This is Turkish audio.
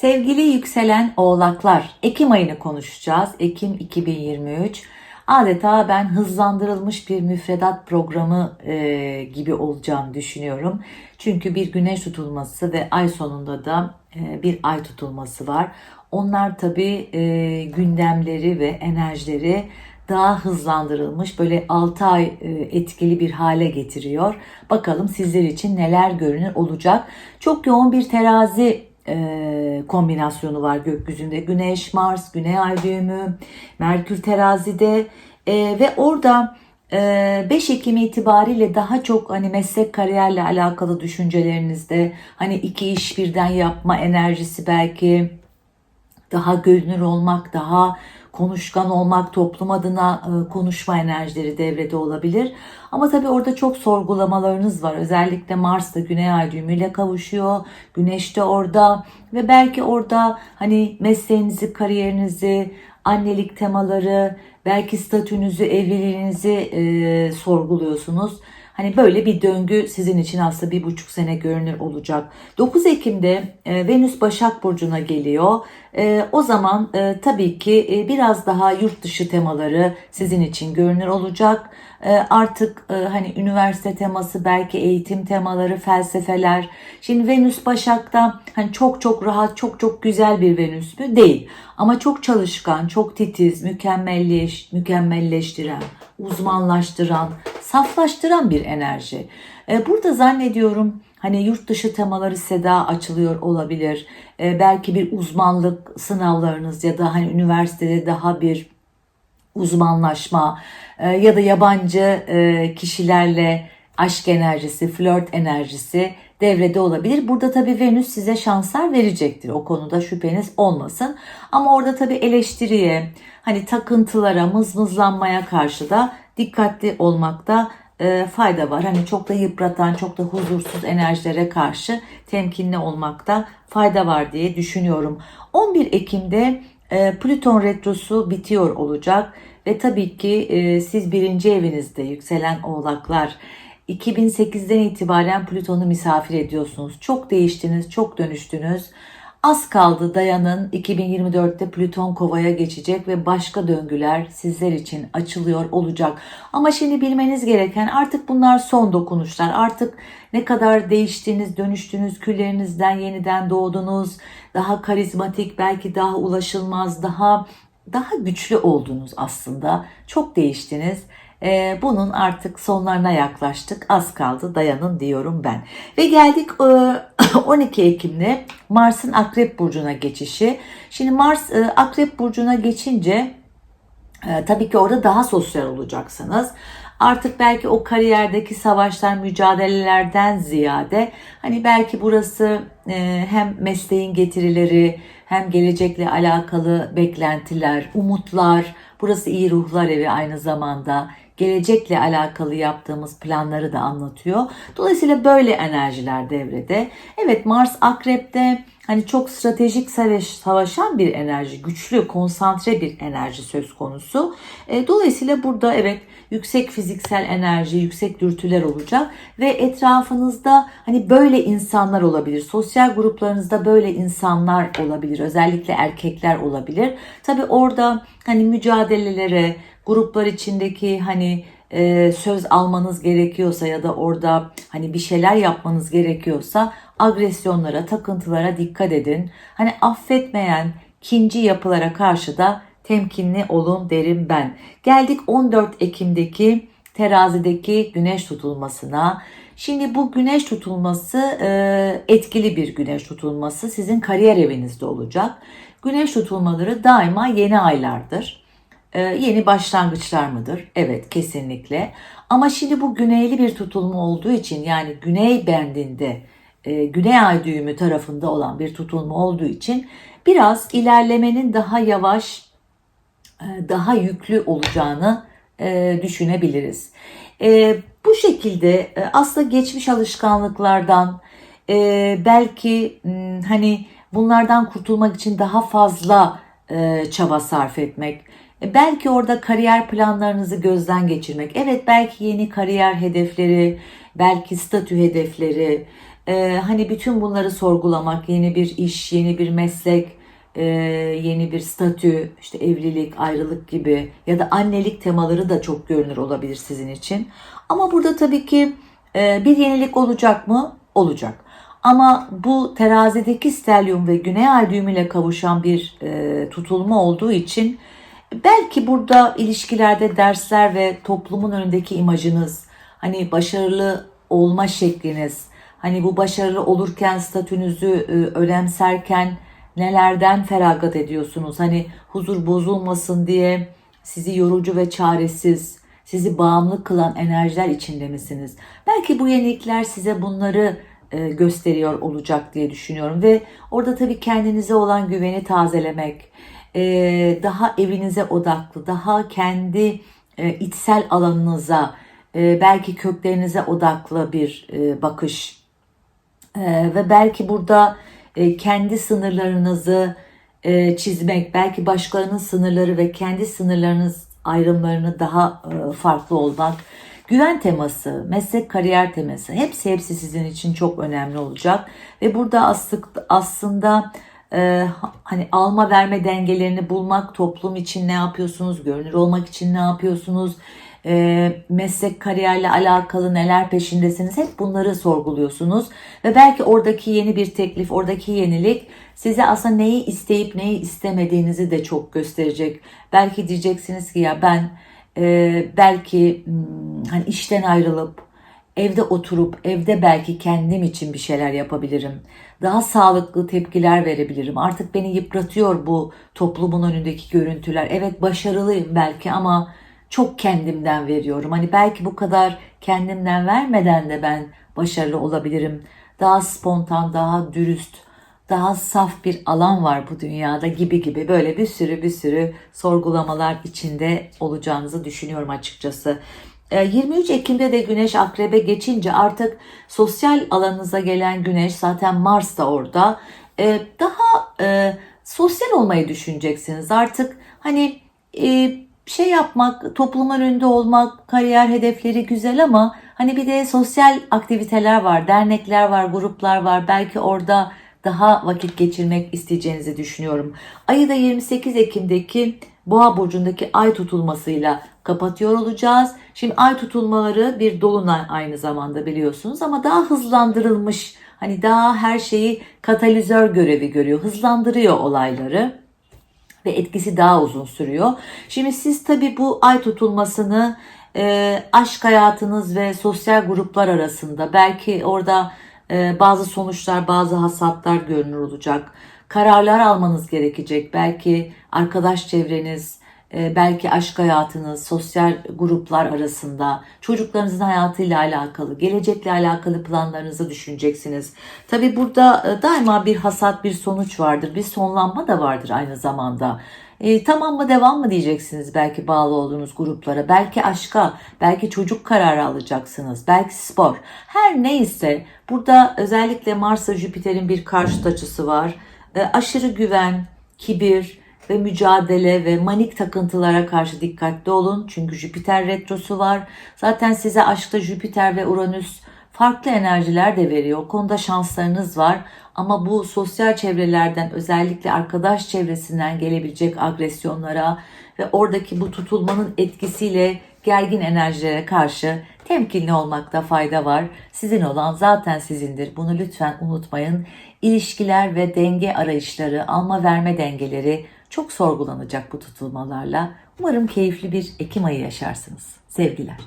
Sevgili yükselen oğlaklar, Ekim ayını konuşacağız. Ekim 2023. Adeta ben hızlandırılmış bir müfredat programı e, gibi olacağını düşünüyorum. Çünkü bir güneş tutulması ve ay sonunda da e, bir ay tutulması var. Onlar tabii e, gündemleri ve enerjileri daha hızlandırılmış böyle 6 ay e, etkili bir hale getiriyor. Bakalım sizler için neler görünür olacak. Çok yoğun bir terazi e, kombinasyonu var gökyüzünde. Güneş, Mars, Güney Ay düğümü, Merkür terazide e, ve orada e, 5 Ekim itibariyle daha çok hani meslek kariyerle alakalı düşüncelerinizde hani iki iş birden yapma enerjisi belki daha görünür olmak, daha konuşkan olmak, toplum adına e, konuşma enerjileri devrede olabilir. Ama tabii orada çok sorgulamalarınız var. Özellikle Mars da Güney Ay düğümüyle kavuşuyor. Güneş de orada ve belki orada hani mesleğinizi, kariyerinizi, annelik temaları, belki statünüzü, evliliğinizi e, sorguluyorsunuz. Hani böyle bir döngü sizin için aslında bir buçuk sene görünür olacak. 9 Ekim'de e, Venüs Başak Burcu'na geliyor. E, o zaman e, tabii ki e, biraz daha yurt dışı temaları sizin için görünür olacak. E, artık e, hani üniversite teması, belki eğitim temaları, felsefeler. Şimdi Venüs Başak'ta hani çok çok rahat, çok çok güzel bir Venüs mü? Değil. Ama çok çalışkan, çok titiz, mükemmelleş, mükemmelleştiren, uzmanlaştıran, saflaştıran bir enerji. E, burada zannediyorum hani yurt dışı temaları seda açılıyor olabilir. E, belki bir uzmanlık sınavlarınız ya da hani üniversitede daha bir uzmanlaşma e, ya da yabancı kişilerle aşk enerjisi, flört enerjisi devrede olabilir. Burada tabii Venüs size şanslar verecektir. O konuda şüpheniz olmasın. Ama orada tabii eleştiriye, hani takıntılara, mızmızlanmaya karşı da dikkatli olmakta e, fayda var. Hani çok da yıpratan, çok da huzursuz enerjilere karşı temkinli olmakta fayda var diye düşünüyorum. 11 Ekim'de e, Plüton retrosu bitiyor olacak ve tabii ki e, siz birinci evinizde yükselen oğlaklar 2008'den itibaren Plüton'u misafir ediyorsunuz. Çok değiştiniz, çok dönüştünüz. Az kaldı dayanın 2024'te Plüton kovaya geçecek ve başka döngüler sizler için açılıyor olacak. Ama şimdi bilmeniz gereken artık bunlar son dokunuşlar. Artık ne kadar değiştiniz, dönüştünüz, küllerinizden yeniden doğdunuz. Daha karizmatik, belki daha ulaşılmaz, daha daha güçlü oldunuz aslında. Çok değiştiniz. Ee, bunun artık sonlarına yaklaştık. Az kaldı dayanın diyorum ben. Ve geldik 12 e, Ekim'de Mars'ın Akrep Burcu'na geçişi. Şimdi Mars e, Akrep Burcu'na geçince e, tabii ki orada daha sosyal olacaksınız. Artık belki o kariyerdeki savaşlar, mücadelelerden ziyade hani belki burası hem mesleğin getirileri hem gelecekle alakalı beklentiler, umutlar, burası iyi ruhlar evi aynı zamanda gelecekle alakalı yaptığımız planları da anlatıyor. Dolayısıyla böyle enerjiler devrede. Evet Mars Akrep'te hani çok stratejik savaşan bir enerji, güçlü, konsantre bir enerji söz konusu. E, dolayısıyla burada evet yüksek fiziksel enerji, yüksek dürtüler olacak ve etrafınızda hani böyle insanlar olabilir. Sosyal gruplarınızda böyle insanlar olabilir. Özellikle erkekler olabilir. Tabi orada hani mücadelelere, gruplar içindeki hani e, söz almanız gerekiyorsa ya da orada hani bir şeyler yapmanız gerekiyorsa agresyonlara, takıntılara dikkat edin. Hani affetmeyen kinci yapılara karşı da temkinli olun derim ben. Geldik 14 Ekim'deki terazideki güneş tutulmasına. Şimdi bu güneş tutulması e, etkili bir güneş tutulması sizin kariyer evinizde olacak. Güneş tutulmaları daima yeni aylardır. Ee, yeni başlangıçlar mıdır? Evet kesinlikle. Ama şimdi bu güneyli bir tutulma olduğu için yani güney bendinde e, güney ay düğümü tarafında olan bir tutulma olduğu için biraz ilerlemenin daha yavaş, e, daha yüklü olacağını e, düşünebiliriz. Bu şekilde aslında geçmiş alışkanlıklardan belki hani bunlardan kurtulmak için daha fazla çaba sarf etmek, belki orada kariyer planlarınızı gözden geçirmek. Evet belki yeni kariyer hedefleri, belki statü hedefleri, Ee, hani bütün bunları sorgulamak, yeni bir iş, yeni bir meslek, e, yeni bir statü, işte evlilik, ayrılık gibi ya da annelik temaları da çok görünür olabilir sizin için. Ama burada tabii ki e, bir yenilik olacak mı? Olacak. Ama bu terazideki stelyum ve güney ay düğümüyle kavuşan bir e, tutulma olduğu için belki burada ilişkilerde dersler ve toplumun önündeki imajınız, hani başarılı olma şekliniz, hani bu başarılı olurken statünüzü e, önemserken nelerden feragat ediyorsunuz? Hani huzur bozulmasın diye sizi yorucu ve çaresiz, sizi bağımlı kılan enerjiler içinde misiniz? Belki bu yenilikler size bunları e, gösteriyor olacak diye düşünüyorum ve orada tabii kendinize olan güveni tazelemek, e, daha evinize odaklı, daha kendi e, içsel alanınıza, belki köklerinize odaklı bir bakış ve belki burada kendi sınırlarınızı çizmek, belki başkalarının sınırları ve kendi sınırlarınız ayrımlarını daha farklı olmak Güven teması, meslek kariyer teması hepsi hepsi sizin için çok önemli olacak. Ve burada aslında e, hani alma verme dengelerini bulmak, toplum için ne yapıyorsunuz, görünür olmak için ne yapıyorsunuz, e, meslek kariyerle alakalı neler peşindesiniz hep bunları sorguluyorsunuz. Ve belki oradaki yeni bir teklif, oradaki yenilik size aslında neyi isteyip neyi istemediğinizi de çok gösterecek. Belki diyeceksiniz ki ya ben e, belki hmm, hani işten ayrılıp evde oturup evde belki kendim için bir şeyler yapabilirim. Daha sağlıklı tepkiler verebilirim. Artık beni yıpratıyor bu toplumun önündeki görüntüler. Evet başarılıyım belki ama çok kendimden veriyorum. Hani belki bu kadar kendimden vermeden de ben başarılı olabilirim. Daha spontan, daha dürüst, daha saf bir alan var bu dünyada gibi gibi böyle bir sürü bir sürü sorgulamalar içinde olacağınızı düşünüyorum açıkçası. 23 ee, Ekim'de de Güneş Akrep'e geçince artık sosyal alanınıza gelen Güneş zaten Mars da orada. Ee, daha e, sosyal olmayı düşüneceksiniz. Artık hani e, şey yapmak, toplumun önünde olmak, kariyer hedefleri güzel ama hani bir de sosyal aktiviteler var, dernekler var, gruplar var. Belki orada daha vakit geçirmek isteyeceğinizi düşünüyorum. Ayı da 28 Ekim'deki Boğa burcundaki ay tutulmasıyla kapatıyor olacağız. Şimdi ay tutulmaları bir dolunay aynı zamanda biliyorsunuz ama daha hızlandırılmış hani daha her şeyi katalizör görevi görüyor. Hızlandırıyor olayları ve etkisi daha uzun sürüyor. Şimdi siz tabi bu ay tutulmasını e, aşk hayatınız ve sosyal gruplar arasında belki orada e, bazı sonuçlar, bazı hasatlar görünür olacak. Kararlar almanız gerekecek. Belki arkadaş çevreniz, belki aşk hayatınız, sosyal gruplar arasında, çocuklarınızın hayatıyla alakalı, gelecekle alakalı planlarınızı düşüneceksiniz. Tabi burada e, daima bir hasat, bir sonuç vardır, bir sonlanma da vardır aynı zamanda. E, tamam mı devam mı diyeceksiniz belki bağlı olduğunuz gruplara. Belki aşka, belki çocuk kararı alacaksınız. Belki spor. Her neyse burada özellikle Mars'a Jüpiter'in bir karşıt açısı var. E, aşırı güven, kibir ve mücadele ve manik takıntılara karşı dikkatli olun. Çünkü Jüpiter retrosu var. Zaten size aşkta Jüpiter ve Uranüs farklı enerjiler de veriyor. O konuda şanslarınız var. Ama bu sosyal çevrelerden özellikle arkadaş çevresinden gelebilecek agresyonlara ve oradaki bu tutulmanın etkisiyle gergin enerjilere karşı temkinli olmakta fayda var. Sizin olan zaten sizindir. Bunu lütfen unutmayın. İlişkiler ve denge arayışları, alma verme dengeleri çok sorgulanacak bu tutulmalarla. Umarım keyifli bir Ekim ayı yaşarsınız. Sevgiler.